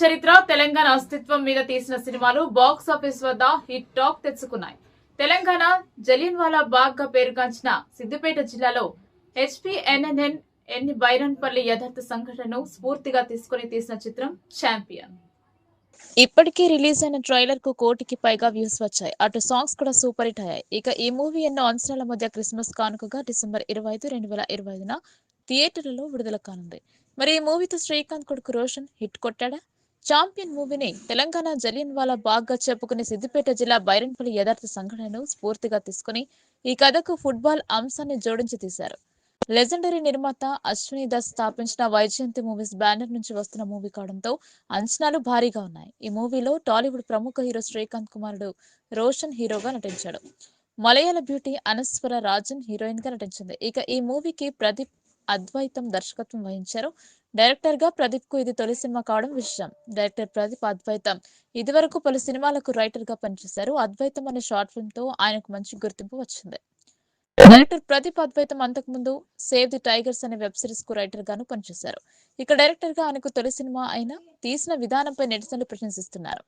చరిత్ర తెలంగాణ అస్తిత్వం మీద తీసిన సినిమాలు బాక్స్ ఆఫీస్ వద్ద హిట్ టాక్ తెచ్చుకున్నాయి. తెలంగాణ జలియన్వాలా బాగ్గా పేరుగాంచిన సిద్దిపేట జిల్లాలో హెచ్పిఎన్ఎన్ఎన్ ఎన్ని బైరన్పల్లి యథార్థ సంఘటనను స్ఫూర్తిగా తీసుకుని తీసిన చిత్రం ఛాంపియన్. ఇప్పటికే రిలీజ్ అయిన ట్రైలర్కు కోటికి పైగా వ్యూస్ వచ్చాయి. అటు సాంగ్స్ కూడా సూపర్ హిట్ అయ్యాయి. ఇక ఈ మూవీ ఎన్నో అంచనాల మధ్య క్రిస్మస్ కానుకగా డిసెంబర్ ఇరవై ఐదు రెండు వేల ఇరవై ఐదున థియేటర్లలో విడుదల కానుంది. మరి ఈ మూవీతో శ్రీకాంత్ కొడుకు రోషన్ హిట్ కొట్టాడా? చాంపియన్ మూవీని తెలంగాణ జలియన్ వాలా బాగ్గా చెప్పుకునే సిద్దిపేట జిల్లా బైరన్పల్లి యథార్థ సంఘటనను స్ఫూర్తిగా తీసుకుని ఈ కథకు ఫుట్బాల్ అంశాన్ని జోడించి తీశారు. లెజెండరీ నిర్మాత అశ్విని దాస్ స్థాపించిన వైజయంతి మూవీస్ బ్యానర్ నుంచి వస్తున్న మూవీ కావడంతో అంచనాలు భారీగా ఉన్నాయి. ఈ మూవీలో టాలీవుడ్ ప్రముఖ హీరో శ్రీకాంత్ కుమారుడు రోషన్ హీరోగా నటించాడు. మలయాళ బ్యూటీ అనస్వర రాజన్ హీరోయిన్గా నటించింది. ఇక ఈ మూవీకి ప్రదీప్ అద్వైతం దర్శకత్వం వహించారు. డైరెక్టర్గా ప్రదీప్కు ఇది తొలి సినిమా కావడం విషయం డైరెక్టర్ ప్రదీప్ అద్వైతం. ఇదివరకు పలు సినిమాలకు రైటర్గా పనిచేశారు. అద్వైతం అనే షార్ట్ ఫిల్మ్తో ఆయనకు మంచి గుర్తింపు వచ్చింది. డైరెక్టర్ ప్రదీప్ అద్వైతం అంతకుముందు సేవ్ ది టైగర్స్ అనే వెబ్ సిరీస్కు రైటర్ గాను పనిచేశారు. ఇక డైరెక్టర్గా ఆయనకు తొలి సినిమా అయిన తీసిన విధానంపై నెటిజన్లు ప్రశంసిస్తున్నారు.